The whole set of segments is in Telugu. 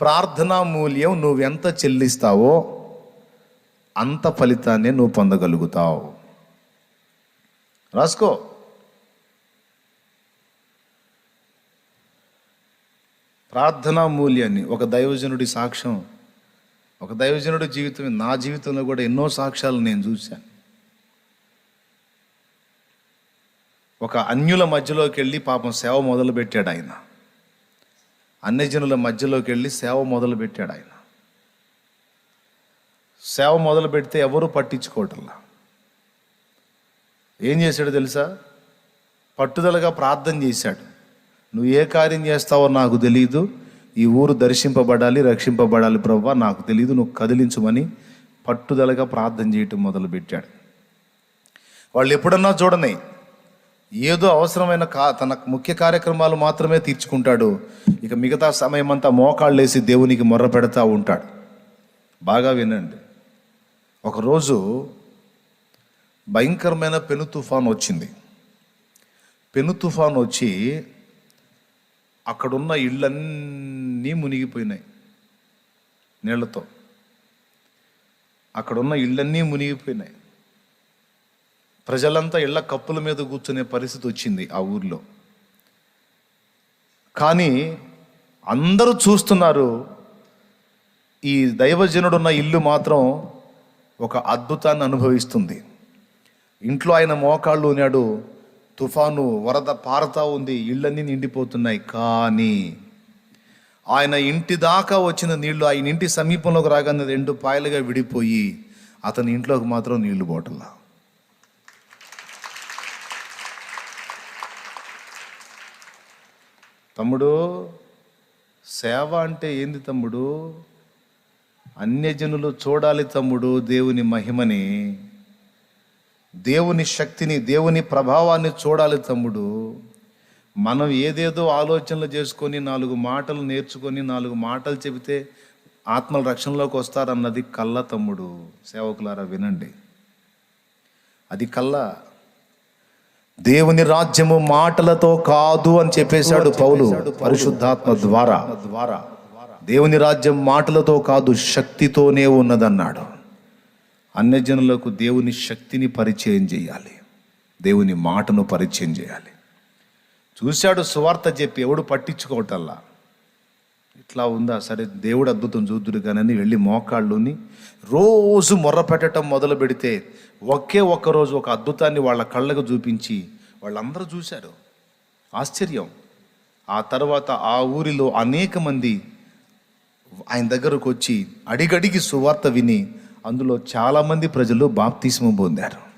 ప్రార్థనా మూల్యం నువ్వెంత చెల్లిస్తావో అంత ఫలితాన్ని నువ్వు పొందగలుగుతావు. రాసుకో. ప్రార్థనా మూల్యాన్ని ఒక దైవజనుడి సాక్ష్యం ఒక దైవజనుడి జీవితం నా జీవితంలో కూడా ఎన్నో సాక్ష్యాలు నేను చూశాను. ఒక అన్యుల మధ్యలోకి వెళ్ళి పాపం సేవ మొదలుపెట్టాడు ఆయన. ఆయన అన్యజనుల మధ్యలోకి వెళ్ళి సేవ మొదలు పెట్టాడు ఆయన. సేవ మొదలు పెడితే ఎవరు పట్టించుకోవటంలా. ఏం చేశాడు తెలుసా? పట్టుదలగా ప్రార్థన చేశాడు. నువ్వు ఏ కార్యం చేస్తావో నాకు తెలియదు ఈ ఊరు దర్శింపబడాలి రక్షింపబడాలి ప్రవ్వా నాకు తెలియదు నువ్వు కదిలించమని పట్టుదలగా ప్రార్థన చేయటం మొదలుపెట్టాడు. వాళ్ళు ఎప్పుడన్నా చూడని ఏదో అవసరమైన కా తన ముఖ్య కార్యక్రమాలు మాత్రమే తీర్చుకుంటాడు. ఇక మిగతా సమయం అంతా మోకాళ్ళేసి దేవునికి మొర్ర పెడతా ఉంటాడు. బాగా వినండి. ఒకరోజు భయంకరమైన పెను తుఫాన్ వచ్చింది. పెను తుఫాన్ వచ్చి అక్కడున్న ఇళ్ళన్నీ మునిగిపోయినాయి నీళ్ళతో. అక్కడున్న ఇళ్ళన్నీ మునిగిపోయినాయి. ప్రజలంతా ఇళ్ళ కప్పుల మీద కూర్చునే పరిస్థితి వచ్చింది ఆ ఊర్లో. కానీ అందరూ చూస్తున్నారు ఈ దైవజనుడున్న ఇల్లు మాత్రం ఒక అద్భుతాన్ని అనుభవిస్తుంది. ఇంట్లో ఆయన మోకాళ్ళు ఉన్నాడు తుఫాను వరద పారుతా ఉంది ఇళ్ళన్నీ నిండిపోతున్నాయి కానీ ఆయన ఇంటి దాకా వచ్చిన నీళ్ళు ఆయన ఇంటి సమీపంలోకి రాగానే రెండు పాయలుగా విడిపోయి అతని ఇంట్లోకి మాత్రం నీళ్ళు పోవట్లా తమ్ముడు సేవ అంటే ఏంది తమ్ముడు? అన్యజనులు చూడాలి తమ్ముడు దేవుని మహిమని. దేవుని శక్తిని దేవుని ప్రభావాన్ని చూడాలి తమ్ముడు. మనం ఏదేదో ఆలోచనలు చేసుకొని నాలుగు మాటలు నేర్చుకొని నాలుగు మాటలు చెబితే ఆత్మల రక్షణలోకి వస్తారన్నది కళ్ళ తమ్ముడు. సేవకులారా వినండి. అది కళ్ళ దేవుని రాజ్యము మాటలతో కాదు అని చెప్పేశాడు పౌలు పరిశుద్ధాత్మ ద్వారా. ద్వారా. దేవుని రాజ్యం మాటలతో కాదు శక్తితోనే ఉన్నదన్నాడు. అన్యజనులకు దేవుని శక్తిని పరిచయం చేయాలి. దేవుని మాటను పరిచయం చేయాలి. చూశాడు సువార్త చెప్పి ఎవడు పట్టించుకోవటల్లా ఇట్లా ఉందా? సరే దేవుడు అద్భుతం చూద్దురు కానీ వెళ్ళి మోకాళ్ళుని రోజు మొర్ర పెట్టడం మొదలు పెడితే ఒకే ఒక్క రోజు ఒక అద్భుతాన్ని వాళ్ళ కళ్ళకు చూపించి వాళ్ళందరూ చూశారు. ఆశ్చర్యం. ఆ తర్వాత ఆ ఊరిలో అనేక మంది ఆయన దగ్గరకు వచ్చి అడిగడిగి సువార్త విని అందులో చాలామంది ప్రజలు బాప్తీసం పొందారు.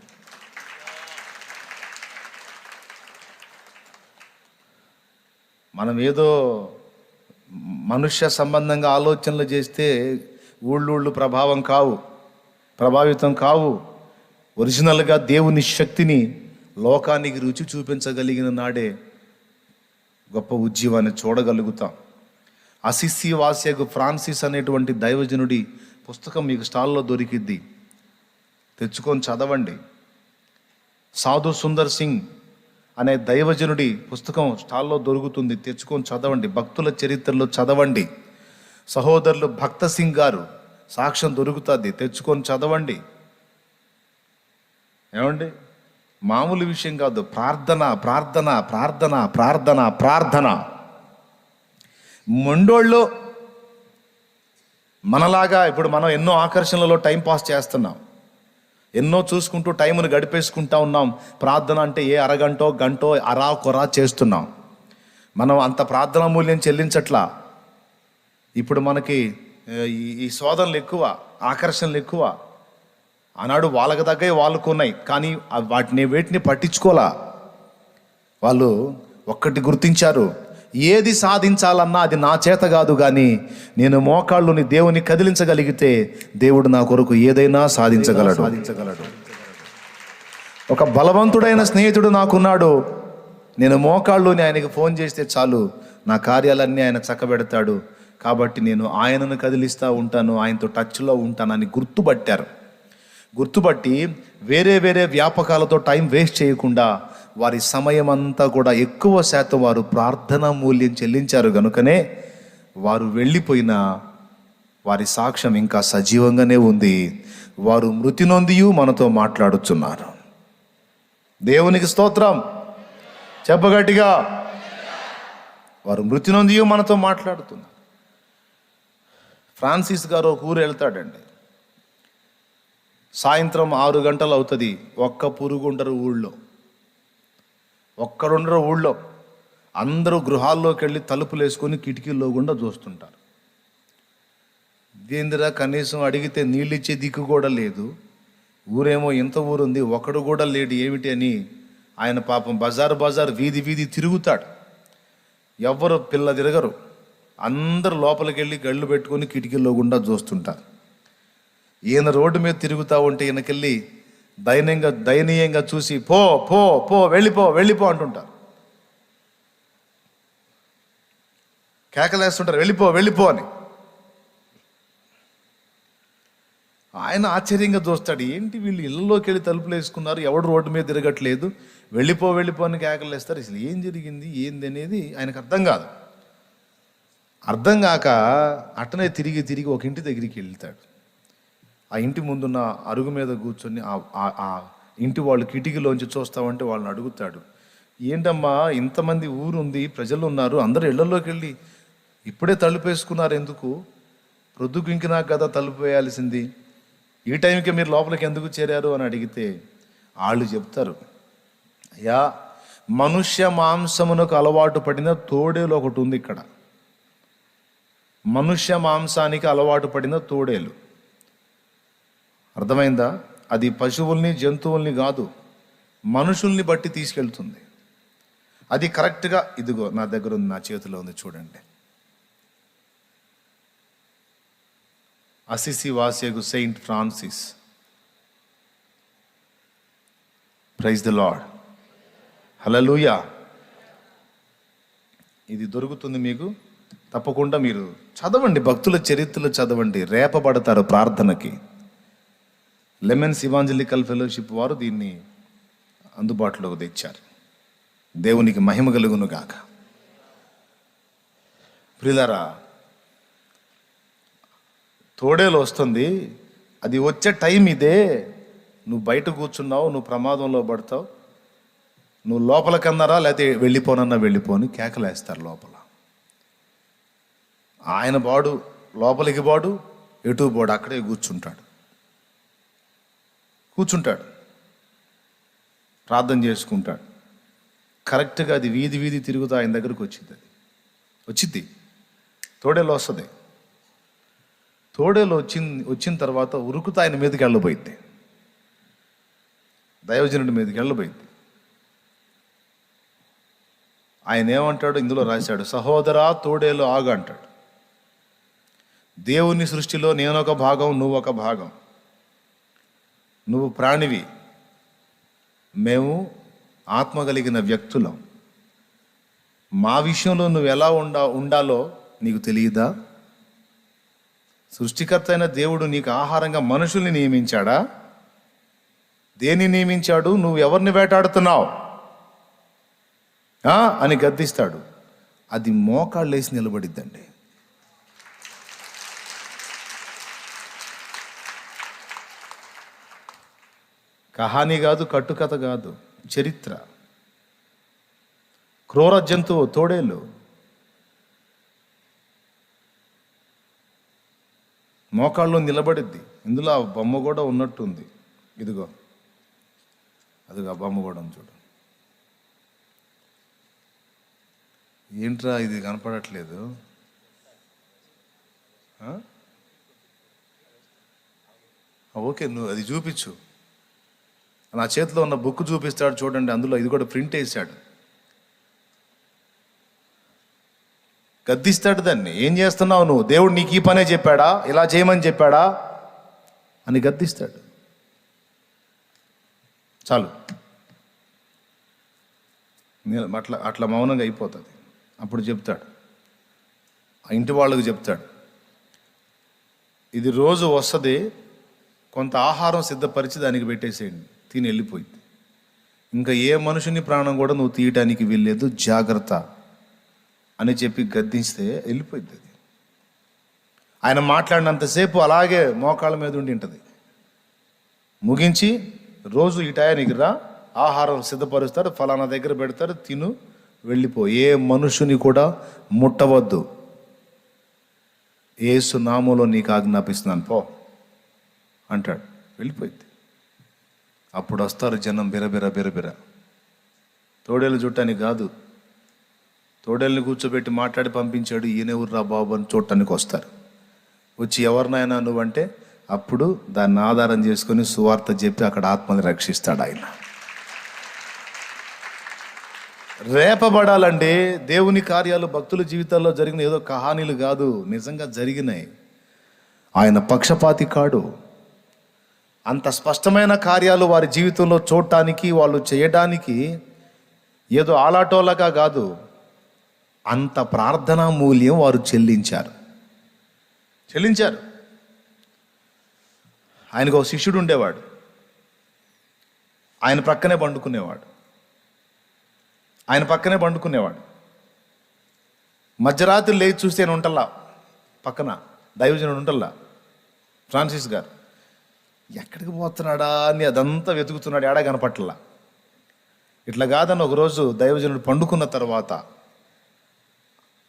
మనం ఏదో మనుష్య సంబంధంగా ఆలోచనలు చేస్తే ఊళ్ళూళ్ళు ప్రభావం కావు ప్రభావితం కావు. ఒరిజినల్గా దేవుని శక్తిని లోకానికి రుచి చూపించగలిగిన నాడే గొప్ప ఉద్యమాన్ని చూడగలుగుతాం. అసిస్సి వాస్యకు ఫ్రాన్సిస్ అనేటువంటి దైవజనుడి పుస్తకం మీకు స్టాల్లో దొరికిద్ది. తెచ్చుకొని చదవండి. సాధు సుందర్ సింగ్ అనే దైవజనుడి పుస్తకం స్టాల్లో దొరుకుతుంది. తెచ్చుకొని చదవండి. భక్తుల చరిత్రలో చదవండి. సహోదరులు భక్త సింగ్ గారు సాక్ష్యం దొరుకుతుంది. తెచ్చుకొని చదవండి. ఏమండి? మామూలు విషయం కాదు. ప్రార్థన ప్రార్థన ప్రార్థన ప్రార్థన ప్రార్థన. మొండోళ్ళు మనలాగా ఇప్పుడు మనం ఎన్నో ఆకర్షణలలో టైం పాస్ చేస్తున్నాం. ఎన్నో చూసుకుంటూ టైంను గడిపేసుకుంటా ఉన్నాం. ప్రార్థన అంటే ఏ అరగంటో గంటో అరా కొరా చేస్తున్నాం. మనం అంత ప్రార్థన మూల్యం చెల్లించట్లా? ఇప్పుడు మనకి ఈ- శోధనలు ఎక్కువ ఆకర్షణలు ఎక్కువ. ఆనాడు వాళ్ళకి తగ్గ వాళ్ళకున్నాయి కానీ వాటిని వేటిని పట్టించుకోలే? వాళ్ళు ఒక్కటి గుర్తించారు. ఏది సాధించాలన్నా అది నా చేత కాదు కానీ నేను మోకాళ్ళుని దేవుని కదిలించగలిగితే దేవుడు నా కొరకు ఏదైనా సాధించగలడు. సాధించగలడు ఒక బలవంతుడైన స్నేహితుడు నాకున్నాడు. నేను మోకాళ్ళుని ఆయనకి ఫోన్ చేస్తే చాలు నా కార్యాలన్నీ ఆయన చక్కబెడతాడు. కాబట్టి నేను ఆయనను కదిలిస్తూ ఉంటాను ఆయనతో టచ్లో ఉంటానని గుర్తుపట్టారు. గుర్తుపట్టి వేరే వేరే వ్యాపకాలతో టైం వేస్ట్ చేయకుండా వారి సమయం అంతా కూడా ఎక్కువ శాతం వారు ప్రార్థనా మూల్యం చెల్లించారు గనుకనే వారు వెళ్ళిపోయినా వారి సాక్ష్యం ఇంకా సజీవంగానే ఉంది. వారు మృతి నొందియు మనతో మాట్లాడుచున్నారు. దేవునికి స్తోత్రం. చెప్పగట్టిగా. వారు మృతి నొందియు మనతో మాట్లాడుతున్నారు. ఫ్రాన్సిస్ గారు ఒక ఊరు వెళ్తాడండి. సాయంత్రం ఆరు గంటలు అవుతుంది. ఒక్క పురుగు ఉండరు ఊళ్ళో. ఒక్కడుండరు ఊళ్ళో. అందరూ గృహాల్లోకి వెళ్ళి తలుపులు వేసుకొని కిటికీల్లో గుండా చూస్తుంటారు. దేందిరా కనీసం అడిగితే నీళ్ళు ఇచ్చే దిక్కు కూడా లేదు. ఊరేమో ఇంత ఊరుంది ఒకడు కూడా లేడు ఏమిటి అని ఆయన పాపం బజార్ బజార్ వీధి వీధి తిరుగుతాడు. ఎవ్వరు పిల్ల తిరగరు. అందరు లోపలికి వెళ్ళి గళ్ళు పెట్టుకొని కిటికీల్లో గుండా చూస్తుంటారు. ఈయన రోడ్డు మీద తిరుగుతూ ఉంటే ఈయనకెళ్ళి దయనీయంగా దయనీయంగా చూసి పో పో పో వెళ్ళిపో వెళ్ళిపో అంటుంటారు. కేకలేస్తుంటారు వెళ్ళిపో వెళ్ళిపో అని. ఆయన ఆశ్చర్యంగా చూస్తాడు ఏంటి వీళ్ళు ఇళ్ళలోకి వెళ్ళి తలుపులు వేసుకున్నారు ఎవడు రోడ్డు మీద తిరగట్లేదు వెళ్ళిపో వెళ్ళిపో అని కేకలు వేస్తారు అసలు ఏం జరిగింది ఏంది అనేది ఆయనకు అర్థం కాదు. అర్థం కాక అట్టనే తిరిగి తిరిగి ఒక ఇంటి దగ్గరికి వెళ్తాడు. ఆ ఇంటి ముందున్న అరుగు మీద కూర్చొని ఆ- ఇంటి వాళ్ళు కిటికీలోంచి చూస్తామంటే వాళ్ళని అడుగుతాడు. ఏంటమ్మా ఇంతమంది ఊరుంది ప్రజలు ఉన్నారు అందరూ ఇళ్ళలోకి వెళ్ళి ఇప్పుడే తలుపు వేసుకున్నారు ఎందుకు ప్రొద్దుకింకినా కదా తలుపు వేయాల్సింది ఈ టైంకి మీరు లోపలికి ఎందుకు చేరారు? అని అడిగితే వాళ్ళు చెప్తారు. అయ్యా మనుష్య మాంసమునకు అలవాటు పడిన తోడేలు ఒకటి ఉంది ఇక్కడ. మనుష్య మాంసానికి అలవాటు పడిన తోడేలు. అర్థమైందా? అది పశువుల్ని జంతువుల్ని కాదు మనుషుల్ని బట్టి తీసుకెళ్తుంది. అది కరెక్ట్గా ఇదిగో నా దగ్గర ఉంది నా చేతిలో ఉంది చూడండి. Assisi వాసేగు Saint Francis. Praise the Lord hallelujah ఇది దొరుకుతుంది మీకు? తప్పకుండా మీరు చదవండి భక్తుల చరిత్రలు చదవండి రేపబడతారు ప్రార్థనకి. లెమన్స్ ఇవాంజలికల్ ఫెలోషిప్ వారు దీన్ని అందుబాటులోకి తెచ్చారు. దేవునికి మహిమ కలుగును గాక. ప్రిలరా తోడేలు వస్తుంది. అది వచ్చే టైం ఇదే. నువ్వు బయట కూర్చున్నావు నువ్వు ప్రమాదంలో పడతావు. నువ్వు లోపలికన్నారా లేకపోతే వెళ్ళిపోనన్నా వెళ్ళిపోని కేకలేస్తారు లోపల. ఆయన బాడు లోపలికి బాడు ఎటు బాడు అక్కడే కూర్చుంటాడు. కూర్చుంటాడు. ప్రార్థన చేసుకుంటాడు. కరెక్ట్గా అది వీధి వీధి తిరుగుతూ ఆయన దగ్గరకు వచ్చింది అది. వచ్చింది తోడేలో వస్తుంది. తోడేలో వచ్చిన వచ్చిన తర్వాత ఉరుకుతా ఆయన మీదకి వెళ్ళబోయింది. దైవజనుడి మీదకి వెళ్ళబోయింది. ఆయన ఏమంటాడు? ఇందులో రాశాడు సహోదరా తోడేలో ఆగ అంటాడు. దేవుని సృష్టిలో నేనొక భాగం నువ్వు ఒక భాగం. నువ్వు ప్రాణివి. మేము ఆత్మ కలిగిన వ్యక్తులం. మా విషయంలో నువ్వు ఎలా ఉండా ఉండాలో నీకు తెలియదా? సృష్టికర్త అయిన దేవుడు నీకు ఆహారంగా మనుషుల్ని నియమించాడా? దేన్ని నియమించాడు? నువ్వు ఎవరిని వేటాడుతున్నావు? అని గద్దిస్తాడు. అది మోకాళ్ళేసి నిలబడిద్దండి. కహాని కాదు కట్టుకథ కాదు చరిత్ర. క్రూర జంతువు తోడేలు. మోకాళ్ళు నిలబడిద్ది. ఇందులో ఆ బొమ్మ కూడా ఉన్నట్టుంది. ఇదిగో. అదిగో ఆ బొమ్మ కూడా చూడు. ఏంట్రా ఇది కనపడట్లేదు? ఓకే నువ్వు అది చూపించు. నా చేతిలో ఉన్న బుక్ చూపిస్తాడు చూడండి అందులో ఇది కూడా ప్రింట్ వేసాడు గద్దిస్తాడు దాన్ని. ఏం చేస్తున్నావు నువ్వు? దేవుడు నీకు ఈ పనే చెప్పాడా? ఇలా చేయమని చెప్పాడా? అని గద్దిస్తాడు. చాలు. నేను అట్లా అట్లా మౌనంగా అయిపోతుంది. అప్పుడు చెప్తాడు. ఆ ఇంటి వాళ్ళకు చెప్తాడు. ఇది రోజు వస్తుంది కొంత ఆహారం సిద్ధపరిచి దానికి పెట్టేసేయండి. తిని వెళ్ళిపోయింది. ఇంకా ఏ మనుషుని ప్రాణం కూడా నువ్వు తీయటానికి వీల్లేదు జాగ్రత్త అని చెప్పి గద్దిస్తే వెళ్ళిపోయింది అది. ఆయన మాట్లాడినంతసేపు అలాగే మోకాళ్ళ మీద ఉండి ఉంటుంది. ముగించి రోజు ఈ టయానికి రా ఆహారం సిద్ధపరుస్తారు ఫలానా దగ్గర పెడతారు తిను వెళ్ళిపో. ఏ మనుషుని కూడా ముట్టవద్దు. ఏసు నామంలో నీకు ఆజ్ఞాపిస్తున్నాను పో అంటాడు. వెళ్ళిపోయింది. అప్పుడు వస్తారు జనం బిరబిర బిరబిర తోడేళ్ళు చూడటానికి కాదు. తోడేళ్ళని కూర్చోబెట్టి మాట్లాడి పంపించాడు ఈయన ఊర్రా బాబు అని చూడటానికి వస్తారు. వచ్చి ఎవరినైనా నువ్వంటే అప్పుడు దాన్ని ఆధారం చేసుకొని సువార్త చెప్పి అక్కడ ఆత్మని రక్షిస్తాడు ఆయన. రేపబడాలంటే దేవుని కార్యాలు భక్తుల జీవితాల్లో జరిగిన ఏదో కహానీలు కాదు నిజంగా జరిగినాయి. ఆయన పక్షపాతి కాడు. అంత స్పష్టమైన కార్యాలు వారి జీవితంలో చూడటానికి వాళ్ళు చేయడానికి ఏదో ఆలాటోలాగా కాదు. అంత ప్రార్థనా మూల్యం వారు చెల్లించారు. చెల్లించారు. ఆయనకు ఒక శిష్యుడు ఉండేవాడు. ఆయన ప్రక్కనే పండుకునేవాడు. ఆయన పక్కనే పండుకునేవాడు. మధ్యరాత్రి లేచి చూస్తే నేను ఉంటల్లా? పక్కన. దైవజనుడు ఉంటల్లా? ఫ్రాన్సిస్ గారు. ఎక్కడికి పోతున్నాడా అని అదంతా వెతుకుతున్నాడు ఏడా కనపట్ల. ఇట్లా కాదని ఒకరోజు దైవజనుడు పండుకున్న తర్వాత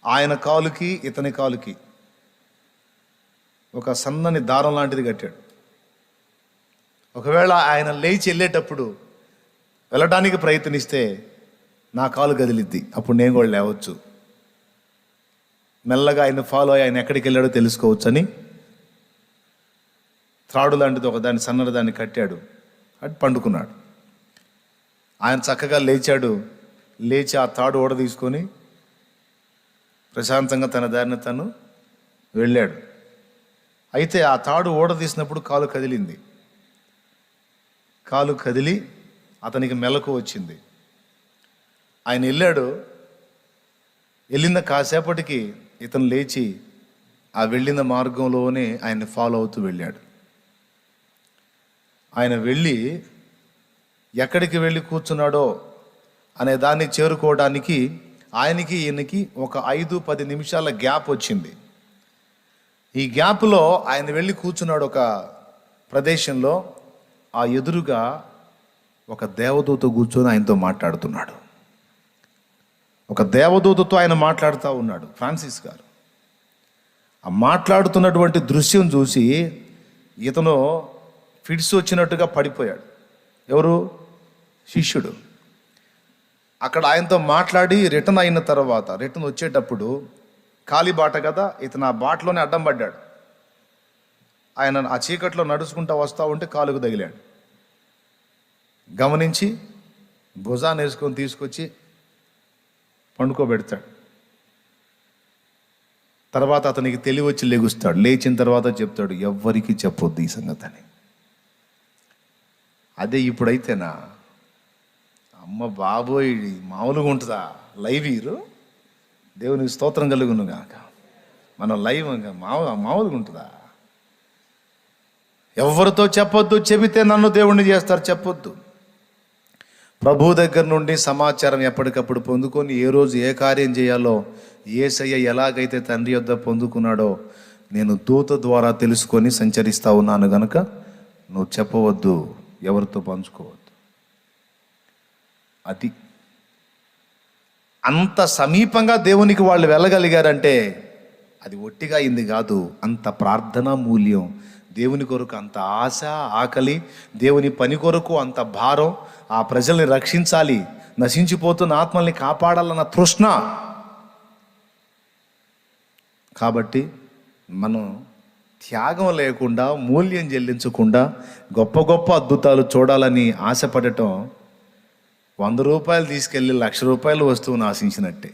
ఆయన కాలుకి ఇతని కాలుకి ఒక సన్నని దారం లాంటిది కట్టాడు. ఒకవేళ ఆయన లేచి వెళ్ళేటప్పుడు వెళ్ళడానికి ప్రయత్నిస్తే నా కాలు కదిలిద్ది. అప్పుడు నేను కూడా లేవచ్చు. మెల్లగా ఆయన ఫాలో అయ్యి ఆయన ఎక్కడికి వెళ్ళాడో తెలుసుకోవచ్చని త్రాడు లాంటిది ఒక దాన్ని సన్నని దాన్ని కట్టాడు. అటు పండుకున్నాడు. ఆయన చక్కగా లేచాడు. లేచి ఆ తాడు ఓడ తీసుకొని ప్రశాంతంగా తన దారిని తను వెళ్ళాడు. అయితే ఆ తాడు ఓడ తీసినప్పుడు కాలు కదిలింది. కాలు కదిలి అతనికి మెలకు వచ్చింది. ఆయన వెళ్ళాడు. వెళ్ళిన కాసేపటికి ఇతను లేచి ఆ వెళ్ళిన మార్గంలోనే ఆయన్ని ఫాలో అవుతూ వెళ్ళాడు. ఆయన వెళ్ళి ఎక్కడికి వెళ్ళి కూర్చున్నాడో అనే దాన్ని చేరుకోవడానికి ఆయనకి ఈయనకి ఒక ఐదు పది నిమిషాల గ్యాప్ వచ్చింది. ఈ గ్యాప్లో ఆయన వెళ్ళి కూర్చున్నాడు ఒక ప్రదేశంలో. ఆ ఎదురుగా ఒక దేవదూత కూర్చొని ఆయనతో మాట్లాడుతున్నాడు. ఒక దేవదూతతో ఆయన మాట్లాడుతూ ఉన్నాడు ఫ్రాన్సిస్ గారు. ఆ మాట్లాడుతున్నటువంటి దృశ్యం చూసి ఇతను ఫిట్స్ వచ్చినట్టుగా పడిపోయాడు. ఎవరు? శిష్యుడు. అక్కడ ఆయనతో మాట్లాడి రిటర్న్ అయిన తర్వాత రిటర్న్ వచ్చేటప్పుడు ఖాళీ బాట కదా ఇతను ఆ బాటలోనే అడ్డం పడ్డాడు. ఆయన ఆ చీకట్లో నడుచుకుంటూ వస్తూ ఉంటే కాలుకు తగిలాడు. గమనించి భుజాన్ని వేసుకొని తీసుకొచ్చి పండుకోబెడతాడు. తర్వాత అతనికి తెలివి వచ్చి లెగుస్తాడు. లేచిన తర్వాత చెప్తాడు ఎవ్వరికీ చెప్పొద్దు ఈ సంగతి అని అదే ఇప్పుడైతేనా? అమ్మ బాబోయ్ మామూలుగా ఉంటుందా? లైవ్ ఇరు దేవునికి స్తోత్రం కలుగును గాక. మనం లైవ్ మామూలు మామూలుగా ఉంటుందా? ఎవరితో చెప్పొద్దు చెబితే నన్ను దేవుణ్ణి చేస్తారు చెప్పొద్దు. ప్రభు దగ్గర నుండి సమాచారం ఎప్పటికప్పుడు పొందుకొని ఏ రోజు ఏ కార్యం చేయాలో ఏసయ్య ఎలాగైతే తండ్రి యొద్ద పొందుకున్నాడో నేను దూత ద్వారా తెలుసుకొని సంచరిస్తా ఉన్నాను గనుక నువ్వు చెప్పవద్దు. ఎవరితో పంచుకోవద్దు. అది అంత సమీపంగా దేవునికి వాళ్ళు వెళ్ళగలిగారంటే అది ఒట్టిగా అయింది కాదు. అంత ప్రార్థనా మూల్యం దేవుని కొరకు అంత ఆశ ఆకలి దేవుని పని కొరకు అంత భారం ఆ ప్రజల్ని రక్షించాలి నశించిపోతున్న ఆత్మల్ని కాపాడాలన్న తృష్ణ. కాబట్టి మనం త్యాగం లేకుండా మూల్యం చెల్లించకుండా గొప్ప గొప్ప అద్భుతాలు చూడాలని ఆశపడటం వంద రూపాయలు తీసుకెళ్ళి లక్ష రూపాయలు వస్తువును ఆశించినట్టే.